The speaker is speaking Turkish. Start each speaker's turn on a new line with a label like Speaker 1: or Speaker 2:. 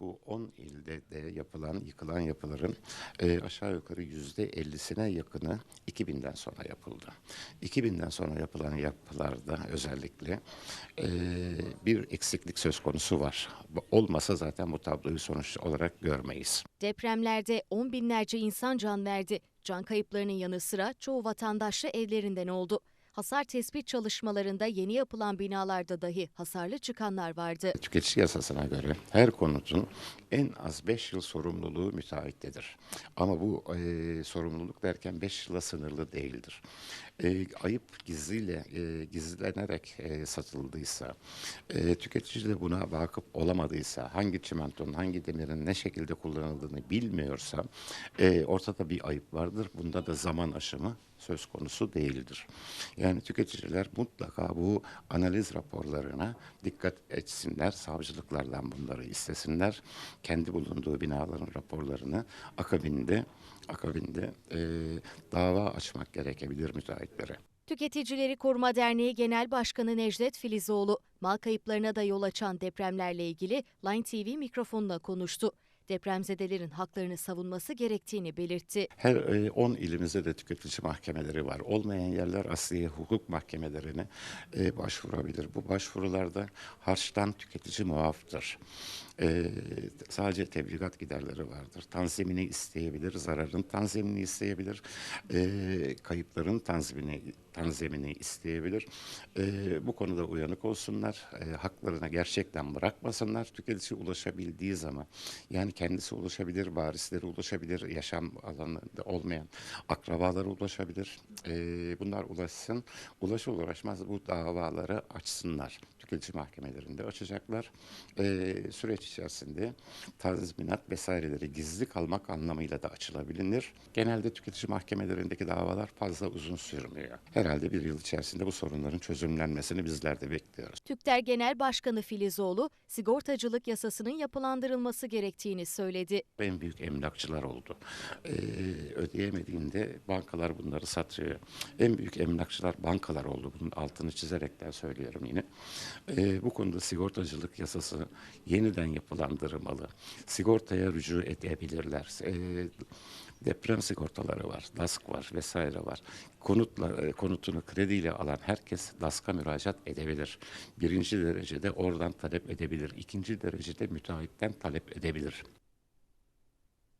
Speaker 1: Bu 10 ilde de yapılan, yıkılan yapıların e, aşağı yukarı yüzde 50'sine yakını 2000'den sonra yapıldı. 2000'den sonra yapılan yapılarda özellikle e, bir eksiklik söz konusu var. Olmasa zaten bu tabloyu sonuç olarak görmeyiz.
Speaker 2: Depremlerde on binlerce insan can verdi. Can kayıplarının yanı sıra çoğu vatandaşlı evlerinden oldu. Hasar tespit çalışmalarında yeni yapılan binalarda dahi hasarlı çıkanlar vardı.
Speaker 1: Tüketici yasasına göre her konutun en az 5 yıl sorumluluğu müteahhittedir. Ama bu e, sorumluluk derken 5 yıla sınırlı değildir. E, ayıp gizliyle e, gizlenerek e, satıldıysa, e, tüketici de buna vakıf olamadıysa, hangi çimentonun, hangi demirin ne şekilde kullanıldığını bilmiyorsa e, ortada bir ayıp vardır. Bunda da zaman aşımı söz konusu değildir. Yani tüketiciler mutlaka bu analiz raporlarına dikkat etsinler, savcılıklardan bunları istesinler. Kendi bulunduğu binaların raporlarını akabinde akabinde e, dava açmak gerekebilir müteahhitlere.
Speaker 2: Tüketicileri Koruma Derneği Genel Başkanı Necdet Filizoğlu, mal kayıplarına da yol açan depremlerle ilgili Line TV mikrofonla konuştu. Depremzedelerin haklarını savunması gerektiğini belirtti.
Speaker 1: Her e, 10 ilimizde de tüketici mahkemeleri var. Olmayan yerler asliye hukuk mahkemelerine e, başvurabilir. Bu başvurularda harçtan tüketici muaftır. E, sadece tebligat giderleri vardır. Tanzimini isteyebilir, zararın tanzimini isteyebilir, e, kayıpların tanzimini, tanzimini isteyebilir. E, bu konuda uyanık olsunlar, e, haklarına gerçekten bırakmasınlar. Tüketici ulaşabildiği zaman, yani kendisi ulaşabilir, varisleri ulaşabilir, yaşam alanında olmayan akrabaları ulaşabilir. E, bunlar ulaşsın. Ulaşır ulaşmaz bu davaları açsınlar. Tüketici mahkemelerinde açacaklar. E, süreç içerisinde tazminat vesaireleri gizli kalmak anlamıyla da açılabilir. Genelde tüketici mahkemelerindeki davalar fazla uzun sürmüyor. Herhalde bir yıl içerisinde bu sorunların çözümlenmesini bizler de bekliyoruz.
Speaker 2: TÜKTER Genel Başkanı Filizoğlu, sigortacılık yasasının yapılandırılması gerektiğini söyledi.
Speaker 1: En büyük emlakçılar oldu. Ee, ödeyemediğinde bankalar bunları satıyor. En büyük emlakçılar bankalar oldu. Bunun altını çizerekten söylüyorum yine. Ee, bu konuda sigortacılık yasası yeniden yapılandırılmalı. Sigortaya rücu edebilirler. Ee, deprem sigortaları var, DASK var vesaire var. Konutla, e, konutunu krediyle alan herkes DASK'a müracaat edebilir. Birinci derecede oradan talep edebilir. İkinci derecede müteahhitten talep edebilir.